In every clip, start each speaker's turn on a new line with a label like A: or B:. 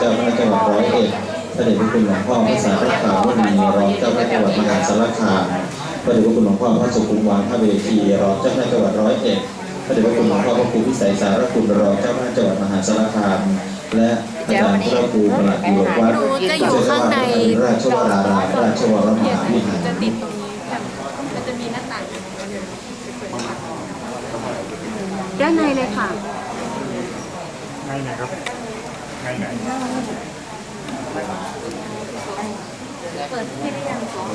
A: เจ้าคณะจังหวัดร้อยเอ็ดพระเดชพระคุณหลวงพ่อพระสารักษาวุฒิรองเจ้าคณะจังหวัดมหาสารคามพระเดชพระคุณหลวงพ่อพระสุขุมวางพระเวทีรองเจ้าคณะจังหวัดร้อยเอ็ดพระเดชพระคุณหลวงพ่อพระครูพิสัยสารคุณรองเจ้าคณะจังหวัดมหาสารคาม และอาจารย์พระครูประหลัดหลวงวัด
B: หนูจะอยู่ข้างใน
A: ราชวรารามราชวรมหาวิหาร
B: จะติดตรง นี้แบบมันจะมีหน้าต่าง
C: ด้านในเลยค่ะ
D: ngay này không ngay này
B: เปิดให้ได้ยังสองห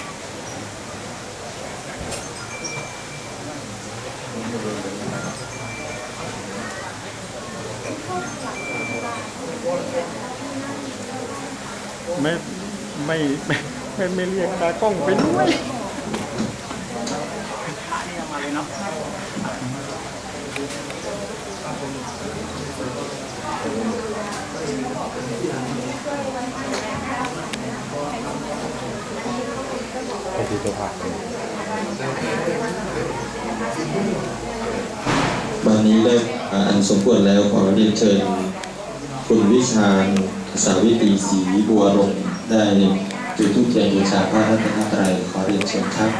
D: ไม่ไม่ไม่ไม่ไม่เรียกตากล้องไปด้วยไปดูตัวผัก
A: วันนี้ได้อ่าอันสมควรแล้วขอเรียนเชิญ คุณวิชาญสาวิตีศรีบัวรงได้จุดธูปเทียนบูชาพระรัตนตรัยขอเรียนเชิญครับ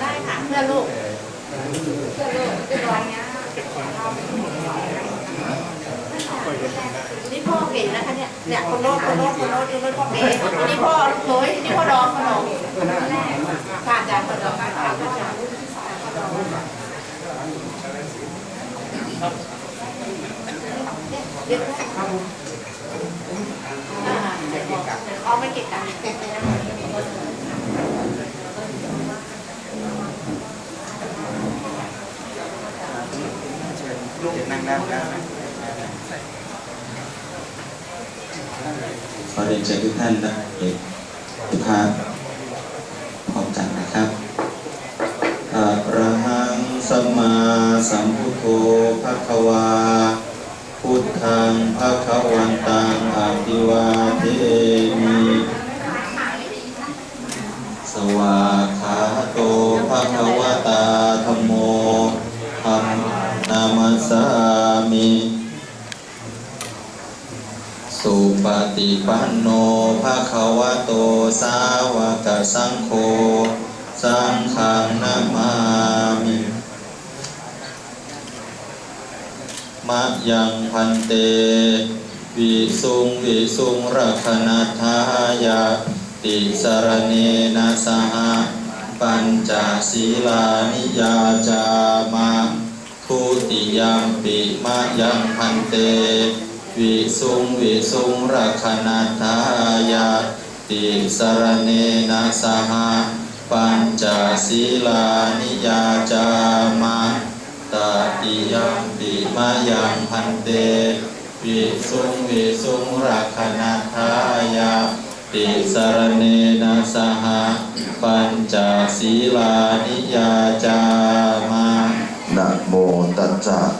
B: ได้ค่ะเพื่อลูกเพื่อลูกเรียบร้อยเนี้ยนี่พ่อเก๋นะคะเนี่ยเนี่ยคนโน้ตคนโน้ตคนโน้ตคนโน้ตพ่อเก๋นี่พ่อหนุ่ยนี่พ่อดองพ่อดองค่ะอาจารย์พ่อดองค่ะพ่อดองเดี๋ยวอ่าเอาไม่เก็บกันเก็บไปนะ
A: ขอเรียนเชิญทุกท่านได้ทุกภาพพร้อมกันนะครับอะระหังสัมมาสัมพุทโธภะคะวา พุทธังภะคะวันตังอะภิวาเทมิ สวากขาโตภะคะวะตาธัมโมธัมนามัสสามิ สุปฏิปันโนภะคะวะโตสาวกสังโฆสังฆังนามามิมะยังพันเตวิสุงวิสุงรักขณทายาติสรเนนะสหปัญจศีลานิยาจามาทุติยมปิมะยังพันเต วิสุงวิสุงรักขณทายาติสรเนนะสหปัญจศีลานิยาจามาตาติยัมปิมายังพันเตวิสุงวิสุงรักขณทายาติสรเนนะสหปัญจศีลานิยาจาม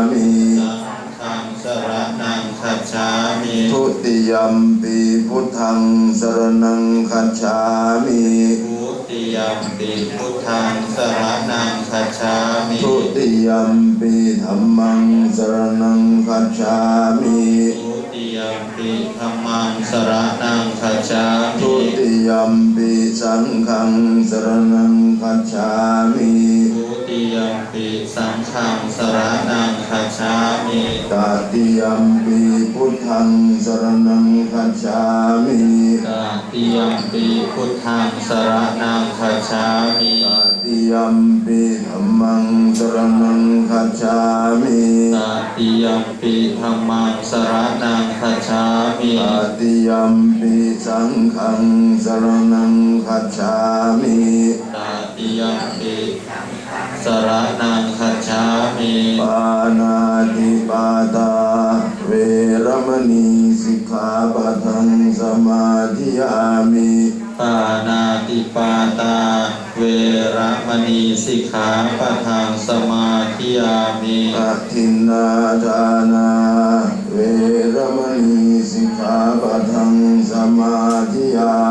E: ิ
A: ฉามิ
E: ทุติยมปีพุทธังสรณังคัจฉามิ
A: ทุติยมปิพุทธังสรณังคัจฉามิ
E: ทุติยมปีธัมมังสรณังคัจฉามิ
A: ทุติยมปิธัมมังสรณังคัจฉา
E: ทุ
A: มิ
E: ติยมปีสังฆังสรณังคัจฉามิ
A: ทุติยมปิ สังฆังสรณังคัจฉามิ
E: ตติยมปีพุทธังสรณังคัจฉามิ
A: ตติยมปิพุทธังสรณังคัจฉามิ
E: ตติยมปีธัมมังสรณังคัจฉามิ
A: ตติยมปิธัมมังสรณังคัจฉามิ
E: ตติยมปีสังฆังสรณังคัจฉามิ
A: ตติยมปิ สรณังคัจฉามิ
E: ปานาติปาตา เวรมณีสิกขาปะทังสมาธิยามิ
A: ปานาติปาตา เวระมณีสิกขาปะทังสมาธิยามิ
E: อะทินนาทานา เวรมณีสิกขาปะทังสมาธิยามิ
A: อา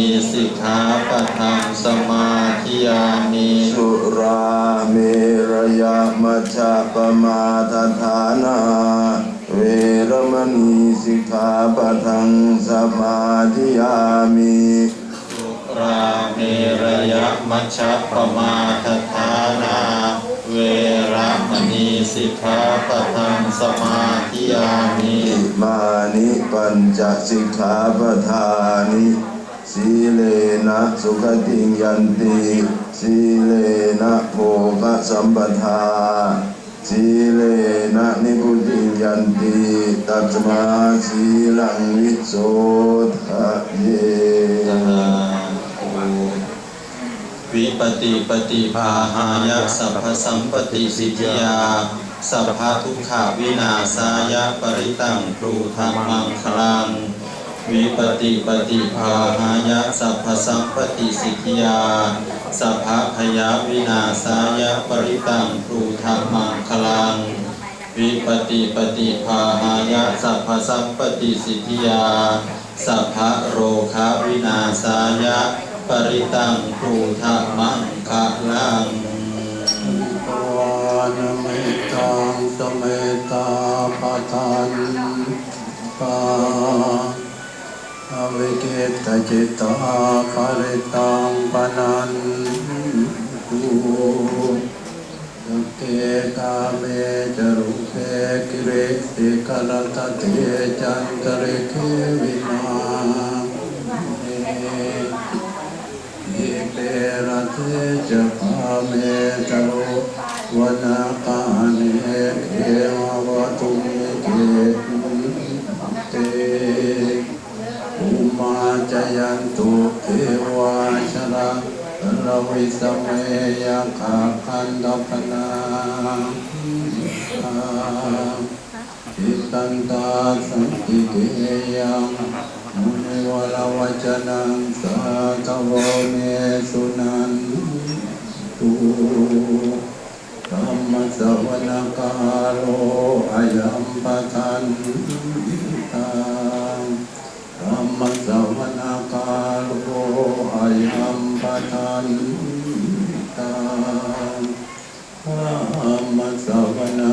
A: มณีสิกขาปะทังสมาธิยามิ
E: สุราเมรยมัชฌะปมาทฐานาเวรมณีสิกขาปะทังสมาธิยามิ
A: สุราเมรยมัชฌะปมาทฐานาเวระมณีสิกขาปะทังสมาธิยามิ
E: อิมานิปัญจสิกขาปทานิ สีเลนะสุขติงยันติ สีเลนะโภคสัมปทา สีเลนะนิพุติงยันติ ตัสมาสีลังวิโสทะเย
A: วิปติปฏิภาหายะสัพพสัมปติสิทธิยาสัพพทุกขาวินาสายะปริตังปรูธรรมังคลัง วิปติปฏิภาหายะสัพพสัมปติสิทธิยาสัพพพยาวินาสายะปริตังปรูธรรมังคลัง วิปติปฏิภาหายะสัพพสัมปติสิทธิยาสัพพะโรคาวินาสายะปริตังภูธะมังคะลัง
F: วานเมตังสเมตาปทันปา วิเกตจิตตาปริตังปนันตุสัพเพกาเมจรุเปกิริสิกรตเตจันตริเควินาเมอิเประเทจพาเมตโลวนาคาเนเอวะวะตุเมเกเตอุมา จยันตุเทวาชระระวิสเมยังขาคันดปนาอิตันตาสันติเกยังมุนิวรวัจนังสาธโวเมสุนันตุธรรมสวนาคาโลอายัมปะทันตั
E: sarvo ayam bhananta aham savana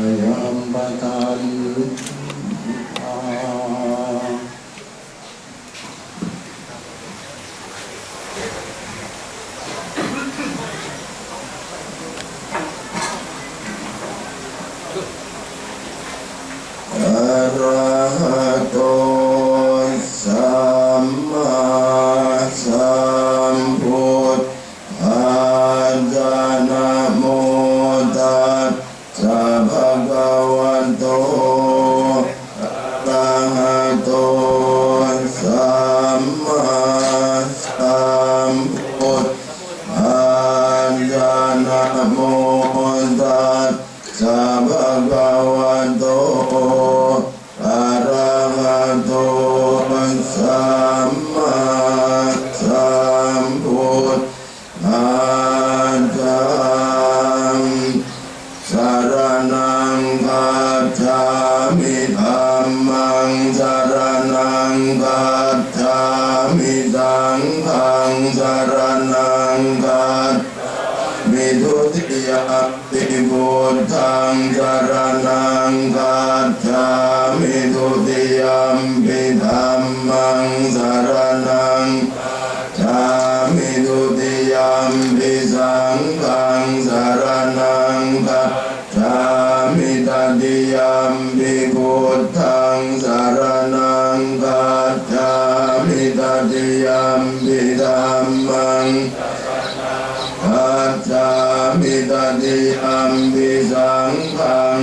E: ayam bhananta Oh. กัจฉามิสังฆังสารนังกัจมิทุติยมปิพุทธังสารนังกัจฉามิทุติยมปิธัมมังสารนังชามิทุติยมปิสังฆังสารนังกัจฉามิตติยมปิพุทธังสารนัง ตติยมปิสังฆัง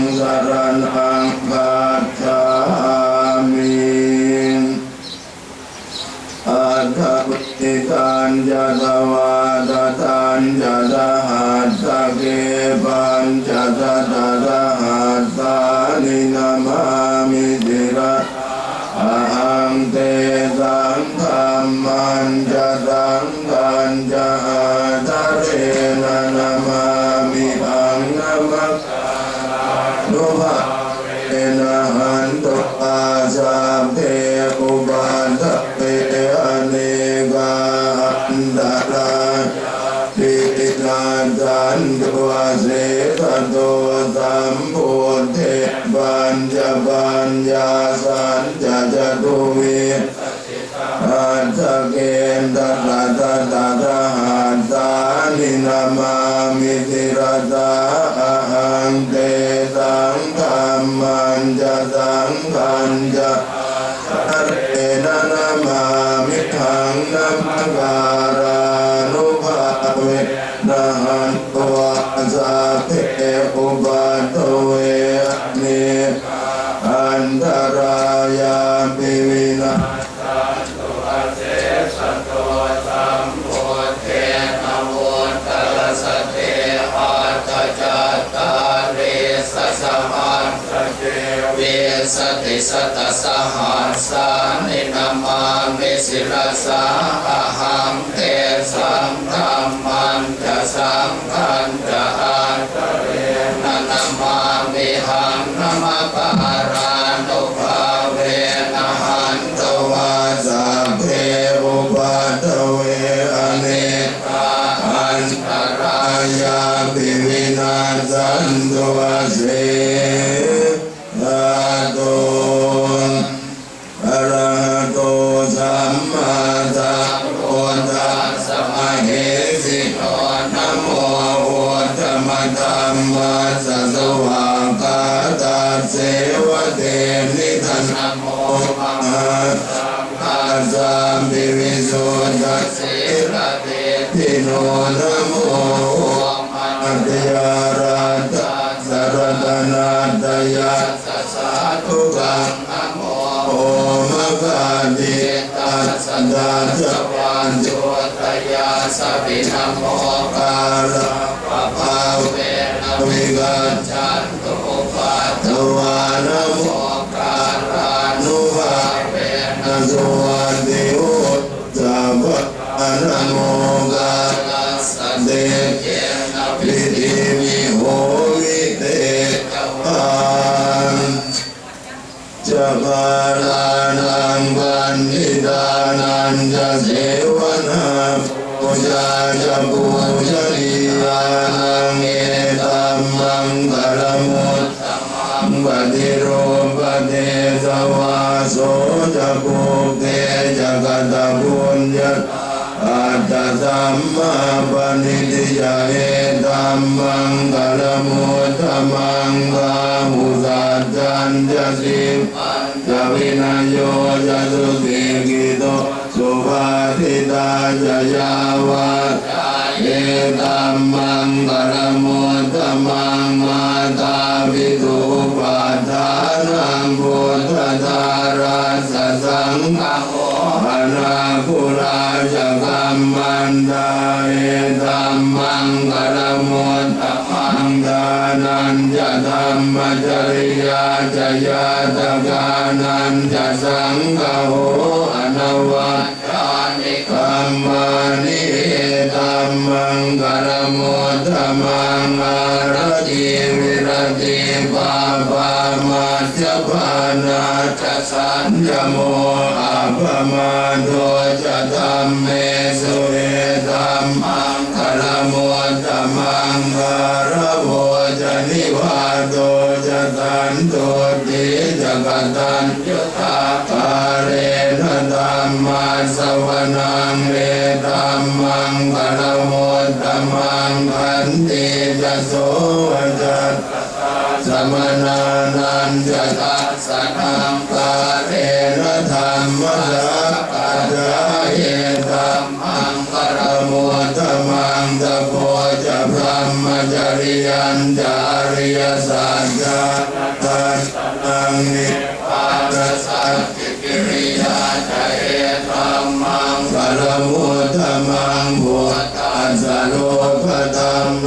E: ญญาสันจะจตุเวอัตถเกณฑ์ตตะตะตะตะหัตถานินามามิติรตาอะหังเตสังธรรมันจะสังขันจะอะเรนะนามามิทังนัมกา สติ
G: สตสหัสสานินามามิสิรสาอหังเทสังธรรมันจะสังขันจะอันนันนามามิหังนามการานุภาเวนะหันตวา
E: สัพเพอุปัตเวอเนกาอันตรายาปิวินาสันตุเส ดาจวันโจตยาสปินะโมกาลาปะภาเวนะวิกัจจันตุปัตตวานโมกาลานุภาเวนะสวัสดิโอสัพพะนโมกาลาสเดเกนะปิติมิโหวิเตปันจะพาลา นทิดานันจะเสว ธัมมังกลมุตตัมปฏิโรปเทสวาโสจะปุเตจะกัตปุญญามตมมังกามุตาหุสัจจันจะสิจะวินายโยจะสุติกิโตสุภาทิตาจะยาวาเอตัมมังกล
H: จริยาจะยาตกานันจะสังฆโออนวัตตานิกรรมานิตัมมังกรมุตมังอารติวิรติปาปามาจปานาจะสัญญโมอาปมาโทจะธรรมเมสุเอตัมมังกรมุตมังกรโมจะนิวาโตันโตติจะกตัญญุตาคาเรนธัมมาสวนังเรธัมมังกรมุตตมังขันติจะโสจัตสมนานันจะตัสสะนังกาเรนธรรมสักกัจจายธรรมังกรมุตตมังตะโพจะพรหมจริยันจา ยสัจจะตัสนังนิพพานสัจจิกิริยาจะเอธรรมังกรมุตตมังบุตตัสสโลกธรรมเม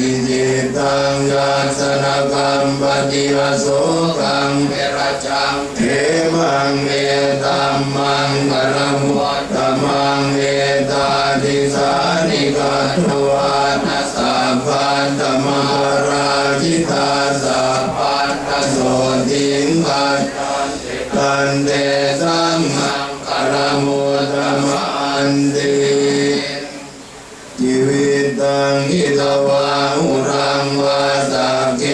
H: หิจิตังยาสนกรรมปฏิรโสกังเวรจังเทมังเอตัมมังกรมุตตมังเอตาติสานิกัตวานัส พันธมาราชิตาสัพพันธโสติงกัจตันเตสังมังกรมุตมันติชีวิตังอิตวาหุรังวาสักเก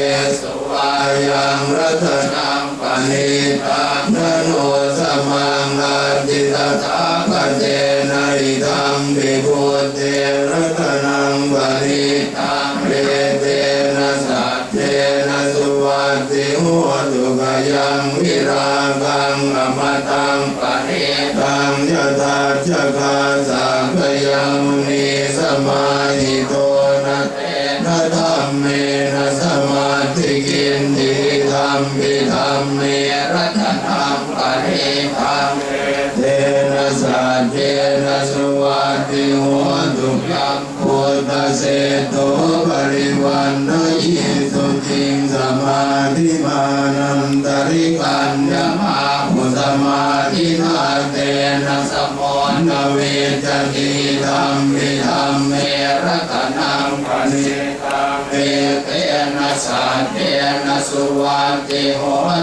H: สวายังรัตนังปณิตังนโนสมังอาติตถาคเจนะอิทังปิพุทเตรัตน ยังวิรากังอมตังปณิตังยะตาจักาสังกยังมุนีสมาหิโตนะเตนะธรรมเมนะสมาธิกินติธรรมปิธรรมเมรัตนังปณิตังเตนะสัจเจนะสุวัติโหตุยัมพุทธเสโตปริวันน มาธิมานันตริกัญญมาพุทธมาทินาเตนะสมนนเวจติธรรมวิธรรมเมรัตนังปณิตังเอเตนะสัจเจนะสุวัติโห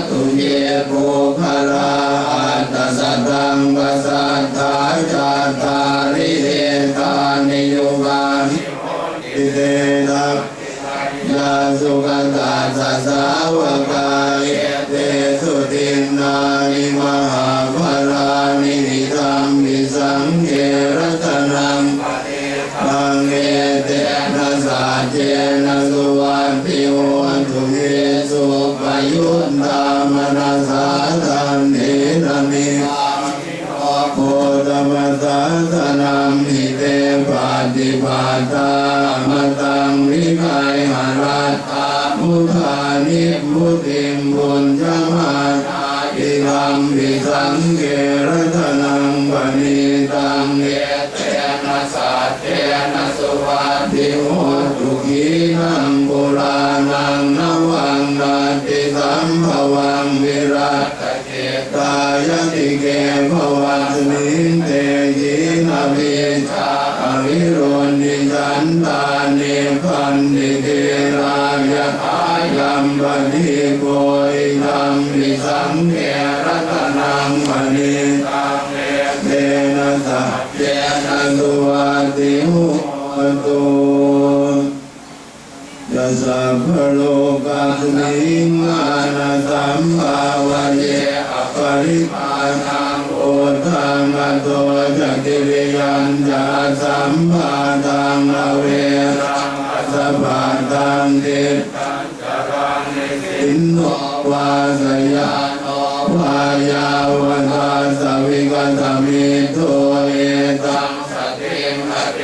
H: ตุเยปุคลาอัตสัตตังกัสสัทธาจาตาริเดตานิโยกานิอิเตนะยาสุขั ตาสัสสาวกายเตสุตินานิมหาภารานินิธรรมมิสังเกรัตนังปังเอเตนะสัจเจนะสุวัตติโหตุเยสุปยุตตามนัสสาตันเนนะมิโพธมัสสะสนัมหิเตปาติปาตามตังวิไคหารัต ตามุทานิมุติมบุญจมานาอิธัมปิสังเกรตนังปณิตังเอเตนะสัจเจนะสุวัติโหตุกีนังโบรานังนวังนาติสัมภวังวิรัตเกตายติเกภวัตมิเตยินาวิชาอวิโรนิจันตา สังเกรัตนังปณิตังเเตนะสัจเจนะสุวัตติโหตุยะสัพโลกาสมิงมานะสัมภาวะเยอปริมาณังโอทังอโตจักิริยัญจาสัมภาตังอเวรังอัสสะปาตังติตังจารังนิสินโน วาสยานโนวายาวตาสวิกตมิโตเอตังสติงอเต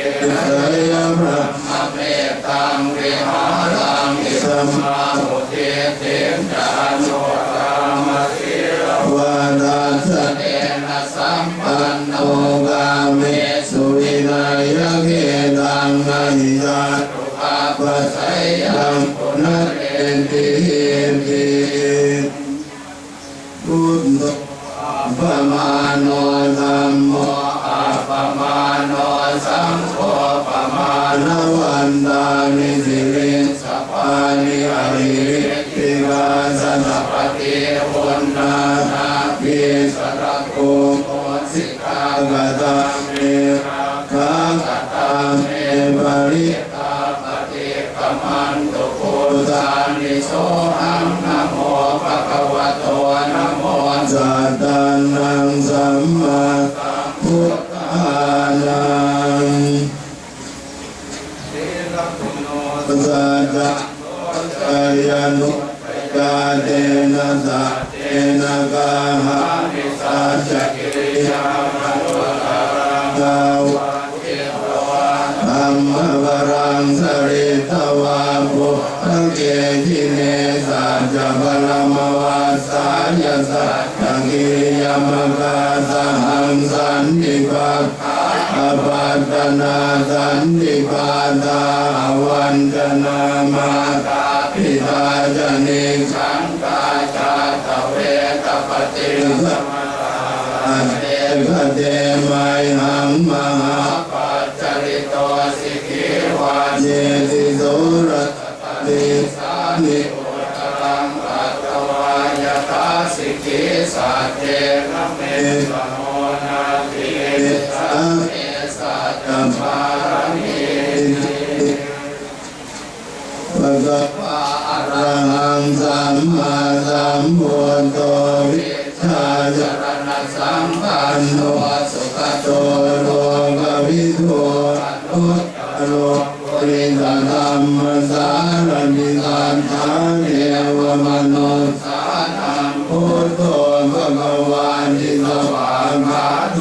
H: สยพระมเมตังวิหารังอิสมาโมเทเตจานุตามสิรวา กัตามิ
G: ขัง
H: กั
G: ก
H: ตามิปริ
G: ตาปฏิกมันตุโพตานิโสหังา
H: ยหังมหาปัจจ
G: ริโตสิกิวา
H: เยติโสรตติสานิ
G: อุตรังปัตวายตาสิกิสัตเจระเมตโนนา
H: ติสัพ
G: เพสัต
H: ตมา
G: รมิ
H: ปะกะ
G: ปะอะ
H: ระหังสัมมาสัมพุทโธ
G: มปันโนสุขโต
H: โรละวิทูอุตตโรปริสธรรมสารนิธานทา
G: งเท
H: วมนุสสาธรรมพุทโธมะ
D: วานิ
H: สวามาโต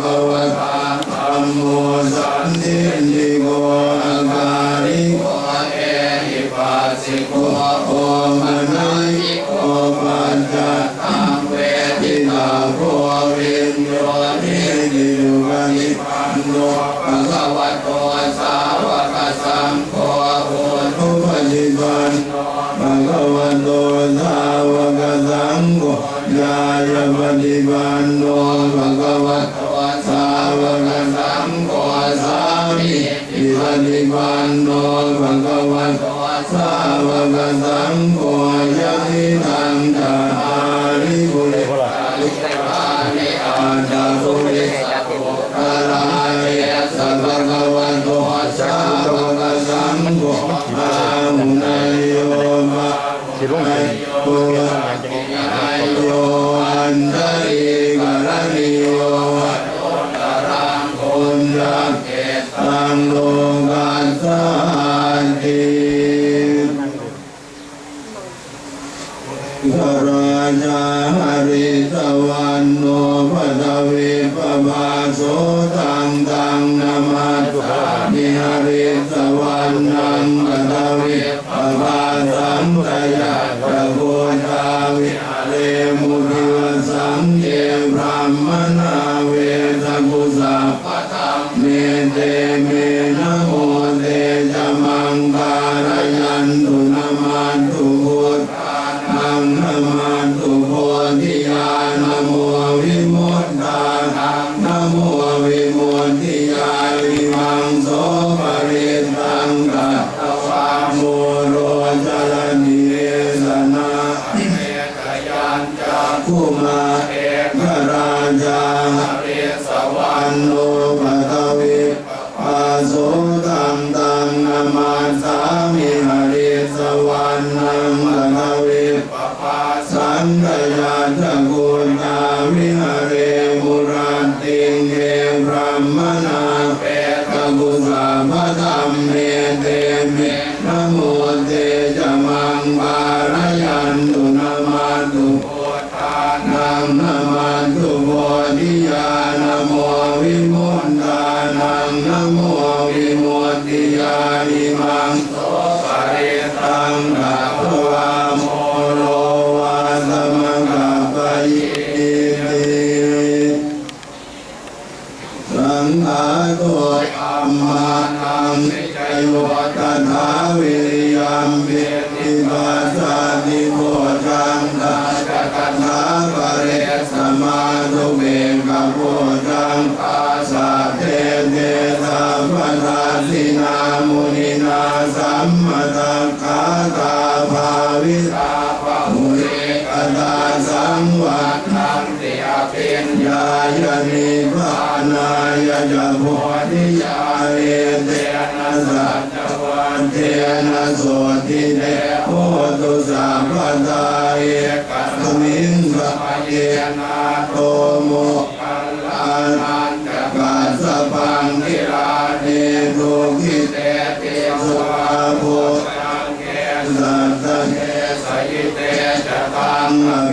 H: มะวะตาธรรมโมสันติโกอังกา
G: ริ
H: โกเอหิปัสสิโก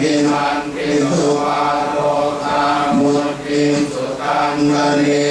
H: กินันกินสุภาโลกามุติสุตังกนิ